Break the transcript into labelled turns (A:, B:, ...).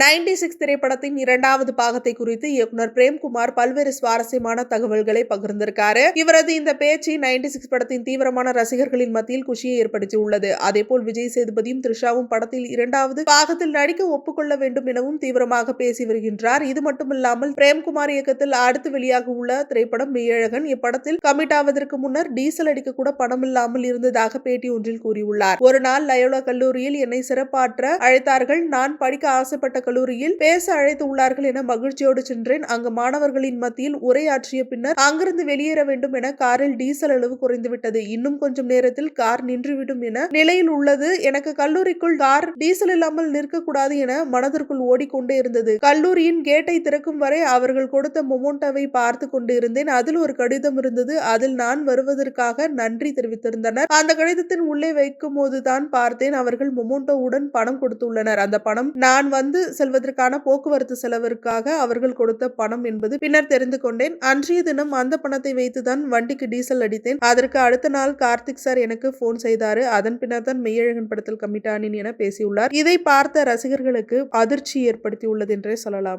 A: Ninety six திரைப்படத்தின் இரண்டாவது பாகத்தை குறித்து இயக்குனர் பிரேம்குமார் பல்வேறு சுவாரஸ்யமான தகவல்களை பகிர்ந்திருக்காரு. இவரது இந்த பேச்சு நைன்டி சிக்ஸ் படத்தின் தீவிரமான ரசிகர்களின் மத்தியில் குஷியை ஏற்படுத்தியுள்ளது அதேபோல் விஜய் சேதுபதியும் த்ரிஷாவும் படத்தில் இரண்டாவது பாகத்தில் நடிக்க ஒப்புக்கொள்ள வேண்டும் எனவும் தீவிரமாக பேசி வருகின்றார். இது மட்டுமில்லாமல் பிரேம்குமார் இயக்கத்தில் அடுத்து வெளியாக உள்ள திரைப்படம் மெய்யழகன் இப்படத்தில் கமிட் ஆவதற்கு முன்னர் டீசல் அடிக்க கூட பணம் இல்லாமல் இருந்ததாக பேட்டி ஒன்றில் கூறியுள்ளார். ஒரு நாள் லயோலா கல்லூரியில் என்னை சிறப்பாற்ற அழைத்தார்கள். நான் படிக்க ஆசைப்பட்ட கல்லூரியில் பேச அழைத்து உள்ளார்கள் என மகிழ்ச்சியோடு சென்றேன். அங்கு மாணவர்களின் மத்தியில் உரையாற்றிய பின்னர் அங்கிருந்து வெளியேற வேண்டும் என காரில் டீசல் அளவு குறைந்துவிட்டது. இன்னும் கொஞ்சம் நேரத்தில் கார் நின்றுவிடும் என நிலையில் உள்ளது. எனக்கு கல்லூரிக்குள் கார் டீசல் இல்லாமல் நிற்கக்கூடாது என மனதிற்குள் ஓடிக்கொண்டே இருந்தது. கல்லூரியின் கேட்டை திறக்கும் வரை அவர்கள் கொடுத்த மொமோட்டோவை பார்த்து கொண்டு இருந்தேன். அதில் ஒரு கடிதம் இருந்தது. அதில் நான் வருவதற்காக நன்றி தெரிவித்திருந்தனர். அந்த கடிதத்தின் உள்ளே வைக்கும் போதுதான் பார்த்தேன். அவர்கள் மொமோட்டோவுடன் பணம் கொடுத்துள்ளனர். அந்த பணம் நான் வந்து செல்வதற்கான போக்குவரத்து செலவிற்காக அவர்கள் கொடுத்த பணம் என்பது பின்னர் தெரிந்து கொண்டேன். அன்றைய தினம் அந்த பணத்தை வைத்துதான் வண்டிக்கு டீசல் அடித்தேன். அதற்கு அடுத்த நாள் கார்த்திக் சார் எனக்கு போன் செய்தாரு. அதன் பின்னர் தான் மெய்யழகன் படத்தில் கமிட்டானின் என பேசியுள்ளார். இதை பார்த்த ரசிகர்களுக்கு அதிர்ச்சி ஏற்படுத்தியுள்ளது என்றே சொல்லலாம்.